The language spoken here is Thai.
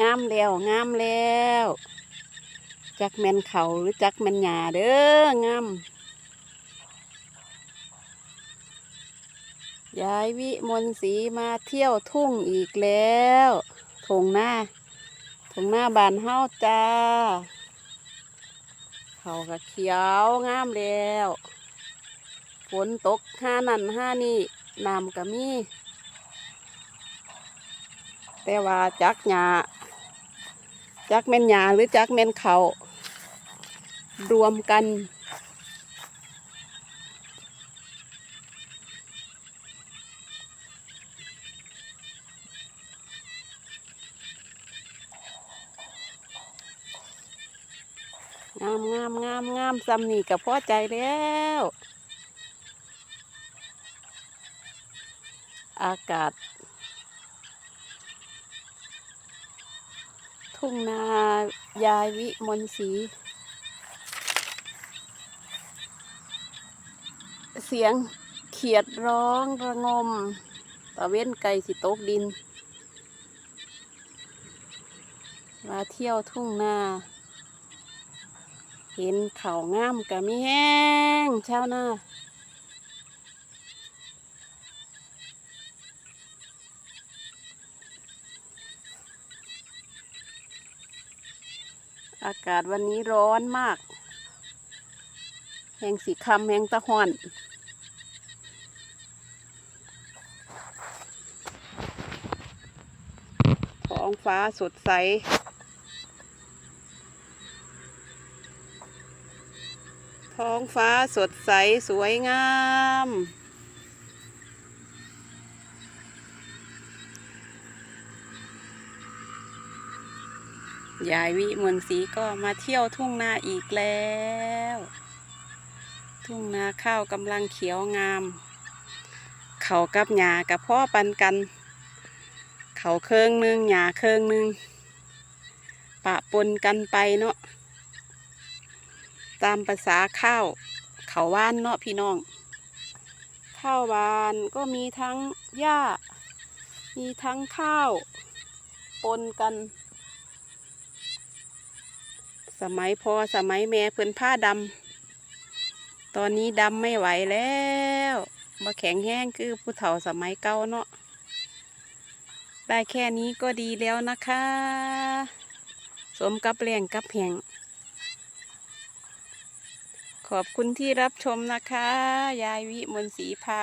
งามแล้วงามแล้วจักแมนเขาหรือจักแมนหยาเด้องามยายวิมลศรีมาเที่ยวทุ่งอีกแล้วทงหน้าทงหน้าบานเฮาจ้า เขาก็เขียวงามแล้วฝนตกห้านั่นห้านี่น้ำก็มีแต่ว่าจักหญ้า จักแม่นหญ้าหรือจักแม่นเขารวมกันงามงามงามงามซ้ำนี่กับพอใจแล้ว อากาศ ทุ่งนายายวิมลศรีเสียงเขียดร้องระงมตะเว้นไก่สิโตกดิน มาเที่ยวทุ่งนา เห็นเขางามกะมีแห้งเช้านา อากาศวันนี้ร้อนมาก แหงสีคำแหงตะหอนท้องฟ้าสดใสท้องฟ้าสดใสสวยงาม ยายวิมลศรีก็มาเที่ยวทุ่งนาอีกแล้ว ทุ่งนาข้าวกำลังเขียวงาม เขากับหญ้ากับพ่อปันกัน เขาเครื่องหนึงหญ้าเครื่องหนึงปะปนกันไปเนาะตามภาษาข้าว เขาว่านเนาะพี่น้องข้าววานก็มีทั้งหญ้า มีทั้งข้าว ปนกัน สมัยพอสมัยแม่เพิ่นผ้าดำตอนนี้ดำไม่ไหวแล้วมาแข็งแห้งคือผู้เฒ่าสมัยเก่าเนาะได้แค่นี้ก็ดีแล้วนะคะ สมกับแรงกับแหงขอบคุณที่รับชมนะคะ ยายวิมลศรีพา